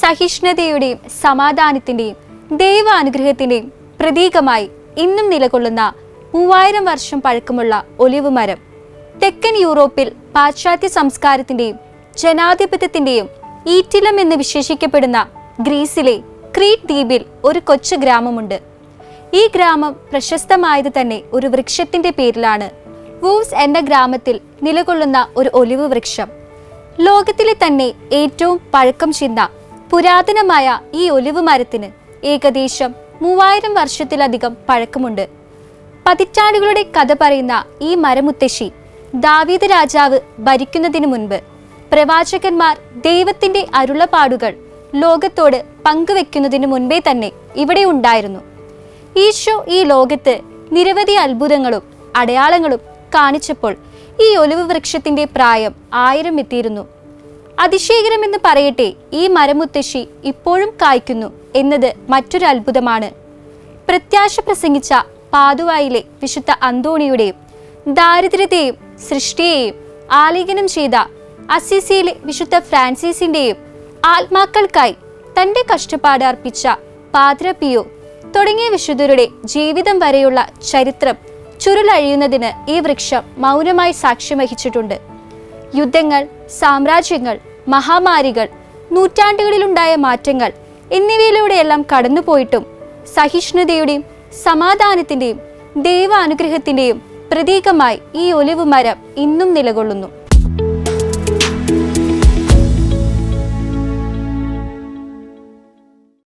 സഹിഷ്ണുതയുടെയും സമാധാനത്തിന്റെയും ദൈവാനുഗ്രഹത്തിന്റെയും പ്രതീകമായി ഇന്നും നിലകൊള്ളുന്ന മൂവായിരം വർഷം പഴക്കമുള്ള ഒലിവ് മരം. തെക്കൻ യൂറോപ്പിൽ പാശ്ചാത്യ സംസ്കാരത്തിന്റെയും ജനാധിപത്യത്തിന്റെയും ഈറ്റിലം എന്ന് വിശേഷിക്കപ്പെടുന്ന ഗ്രീസിലെ ക്രീറ്റ് ദ്വീപിൽ ഒരു കൊച്ചു ഗ്രാമമുണ്ട്. ഈ ഗ്രാമം പ്രശസ്തമായത് തന്നെ ഒരു വൃക്ഷത്തിന്റെ പേരിലാണ്. വൂവ്സ് എന്ന ഗ്രാമത്തിൽ നിലകൊള്ളുന്ന ഒരു ഒലിവ് വൃക്ഷം. ലോകത്തിലെ തന്നെ ഏറ്റവും പഴക്കം ചെന്ന പുരാതനമായ ഈ ഒലിവ് മരത്തിന് ഏകദേശം മൂവായിരം വർഷത്തിലധികം പഴക്കമുണ്ട്. പതിറ്റാണ്ടുകളുടെ കഥ പറയുന്ന ഈ മരമുത്തശ്ശി ദാവീദ് രാജാവ് ഭരിക്കുന്നതിനു മുൻപ് പ്രവാചകന്മാർ ദൈവത്തിന്റെ അരുളപ്പാടുകൾ ലോകത്തോട് പങ്കുവെക്കുന്നതിനു മുൻപേ തന്നെ ഇവിടെ ഉണ്ടായിരുന്നു. ഈശോ ഈ ലോകത്ത് നിരവധി അത്ഭുതങ്ങളും അടയാളങ്ങളും കാണിച്ചപ്പോൾ ഈ ഒലിവ് വൃക്ഷത്തിന്റെ പ്രായം ആയിരം എത്തിയിരുന്നു അതിശയകരമെന്ന് പറയട്ടെ ഈ മരമുത്തശ്ശി ഇപ്പോഴും കായ്ക്കുന്നു എന്നത് മറ്റൊരു അത്ഭുതമാണ്. പ്രത്യാശ പ്രസംഗിച്ച പാതുവായിലെ വിശുദ്ധ അന്തോണിയുടെയും ദാരിദ്ര്യത്തെയും സൃഷ്ടിയെയും ആലിംഗനം ചെയ്ത അസിസിയിലെ വിശുദ്ധ ഫ്രാൻസിസിന്റെയും ആത്മാക്കൾക്കായി തന്റെ കഷ്ടപ്പാട് അർപ്പിച്ച പാദ്ര പിയോ തുടങ്ങിയ വിശുദ്ധരുടെ ജീവിതം വരെയുള്ള ചരിത്രം ചുരുളഴിയുന്നതിന് ഈ വൃക്ഷം മൗനമായി സാക്ഷ്യം വഹിച്ചിട്ടുണ്ട്. യുദ്ധങ്ങൾ സാമ്രാജ്യങ്ങൾ മഹാമാരികൾ നൂറ്റാണ്ടുകളിലുണ്ടായ മാറ്റങ്ങൾ എന്നിവയിലൂടെയെല്ലാം കടന്നുപോയിട്ടും സഹിഷ്ണുതയുടെയും സമാധാനത്തിന്റെയും ദൈവാനുഗ്രഹത്തിന്റെയും പ്രതീകമായി ഈ ഒലിവ് മരം ഇന്നും നിലകൊള്ളുന്നു.